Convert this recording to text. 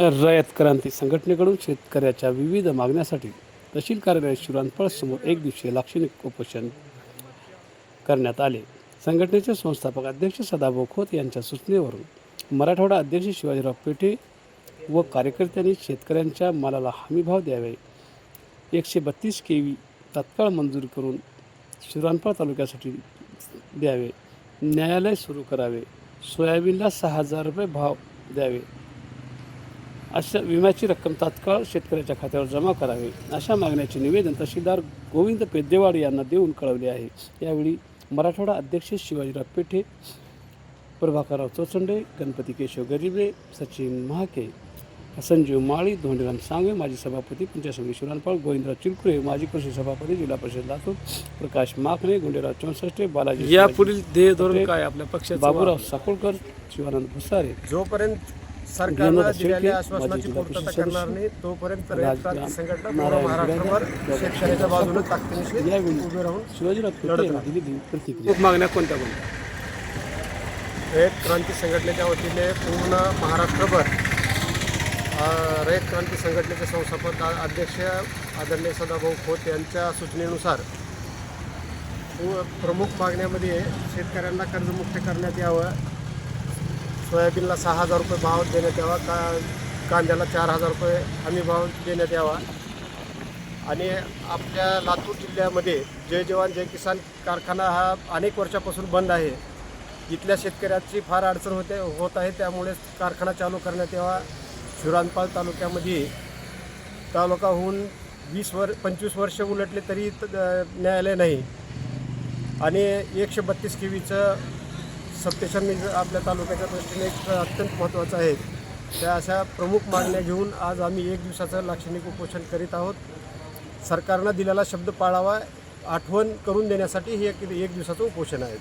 रयत क्रांती संघटनेकडून शेतकऱ्याच्या विविध मागण्यासाठी तहसील कार्यालय शिरांपळ समोर एक दिवसीय लाक्षणिक उपोषण करण्यात आले. संघटनेचे संस्थापक अध्यक्ष सदाभाऊ खोत यांच्या सूचनेवरून मराठवाडा अध्यक्ष शिवाजीराव पेठे व कार्यकर्त्यांनी शेतकऱ्यांच्या मालाला हमीभाव द्यावे. एकशे बत्तीस के व्ही तात्काळ मंजूर करून शिरांपळ तालुक्यासाठी द्यावे. न्यायालय सुरू करावे. सोयाबीनला सहा हजार रुपये भाव द्यावे. अशा विम्याची रक्कम तात्काळ शेतकऱ्याच्या खात्यावर जमा करावी. अशा मागण्याचे निवेदन तहसीलदार गोविंद पेद्देवाड यांना देऊन कळवले आहे. यावेळी मराठवाडा अध्यक्ष शिवाजीराव पेठे प्रभाकरराव चोचंडे गणपती केशव गरिबे सचिन महाके संजीव माळी धोंडीराम सांगवे माजी सभापती पंचायत समिती शिवरानपाळ गोविंदराव चिलकुरे माजी कृषी सभापती जिल्हा परिषद लातूर प्रकाश माकणे गुंडेराव चौसष्टे बालाजी या पुढील ध्येय धोरण काय आपल्या पक्षाचं बाबूराव साकोळकर शिवानंद भुसारे. जोपर्यंत दिलेल्या आश्वासनाची पूर्तता करणार नाही तोपर्यंत संघटना महाराष्ट्रभर बिराजदार, शेतकऱ्याच्या बाजूने ताकदीनिशी यावेळी उभे राहून शिवाजीराव मागण्या कोणत्या कोणत्या? रयत क्रांती संघटनेच्या वतीने पूर्ण महाराष्ट्रभर रयत क्रांती संघटनेचे संस्थापक अध्यक्ष आदरणीय सदाभाऊ खोत यांच्या सूचनेनुसार प्रमुख मागण्यामध्ये शेतकऱ्यांना कर्जमुक्त करण्यात यावं. सोयाबीनला सहा हजार रुपये भाव देण्यात यावा. का कांद्याला चार हजार रुपये हमी भाव देण्यात यावा. आणि आपल्या लातूर जिल्ह्यामध्ये जय जवान जय किसान कारखाना हा अनेक वर्षापासून बंद आहे. इथल्या शेतकऱ्याची फार अडचण होते होत आहे. त्यामुळे कारखाना चालू करण्यात यावा. शिरानपाल तालुक्यामध्ये तालुका होऊन वीस वर पंचवीस वर्ष उलटले तरी न्यायालय नाही. आणि एकशे बत्तीस केवीचं सबस्टेशन म्हणजे आपल्या तालुक्याच्या दृष्टीने एक अत्यंत महत्त्वाचं आहे. त्या अशा प्रमुख मागण्या घेऊन आज आम्ही एक दिवसाचं लाक्षणिक उपोषण करीत आहोत. सरकारनं दिलेला शब्द पाळावा आठवण करून देण्यासाठी हे एक एक दिवसाचं उपोषण आहे.